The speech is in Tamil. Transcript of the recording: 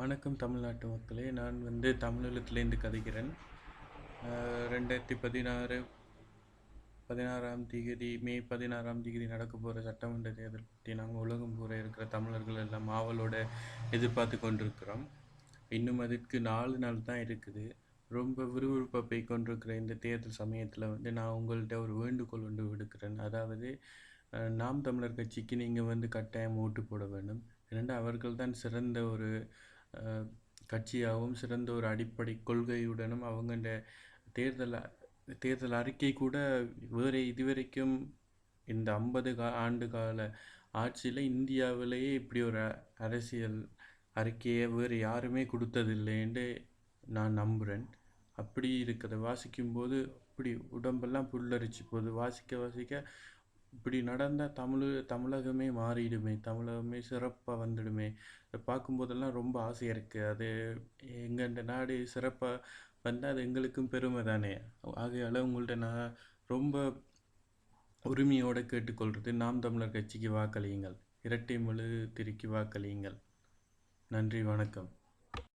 வணக்கம் தமிழ்நாட்டு மக்களே. நான் வந்து தமிழகத்துலேருந்து கதைக்கிறேன். ரெண்டாயிரத்தி பதினாறு பதினாறாம் தேதி மே பதினாறாம் தேதி நடக்க போகிற சட்டமன்ற தேர்தல் பற்றி நாங்கள் உலகம் பூரா இருக்கிற தமிழர்கள் எல்லாம் ஆவலோட எதிர்பார்த்து கொண்டிருக்கிறோம். இன்னும் அதுக்கு நாலு நாள் தான் இருக்குது. ரொம்ப விறுவிறுப்பாக போய் கொண்டிருக்கிற இந்த தேர்தல் சமயத்தில் வந்து நான் உங்கள்கிட்ட ஒரு வேண்டுகோள் ஒன்று விடுக்கிறேன். அதாவது நாம் தமிழர் கட்சிக்கு நீங்கள் வந்து கட்டாயம் ஓட்டு போட வேண்டும். ஏனென்றால் அவர்கள் தான் சிறந்த ஒரு கட்சியாகவும் சிறந்த ஒரு அடிப்படை கொள்கையுடனும் அவங்கண்ட தேர்தல் தேர்தல் அறிக்கை கூட வேறு இதுவரைக்கும் இந்த ஐம்பது கா ஆண்டு கால ஆட்சியில் இந்தியாவிலேயே இப்படி ஒரு அரசியல் அறிக்கையை வேறு யாருமே கொடுத்ததில்லைன்னு நான் நம்புகிறேன் அப்படி இருக்கிறத வாசிக்கும்போது இப்படி உடம்பெல்லாம் புல்லரிச்சு போகுது. வாசிக்க வாசிக்க இப்படி நடந்தால் தமிழ் தமிழகமே மாறிடுமே தமிழகமே சிறப்பாக வந்துடுமே. இதை பார்க்கும்போதெல்லாம் ரொம்ப ஆசையாக இருக்குது அது எங்கள் நாடு சிறப்பாக வந்தால் அது எங்களுக்கும் பெருமை தானே. ஆகையால் உங்கள்கிட்ட நான் ரொம்ப உரிமையோடு கேட்டுக்கொள்கிறது நாம் தமிழர் கட்சிக்கு வாக்களியுங்கள். இரட்டை முழு திருக்கி வாக்களியுங்கள். நன்றி வணக்கம்.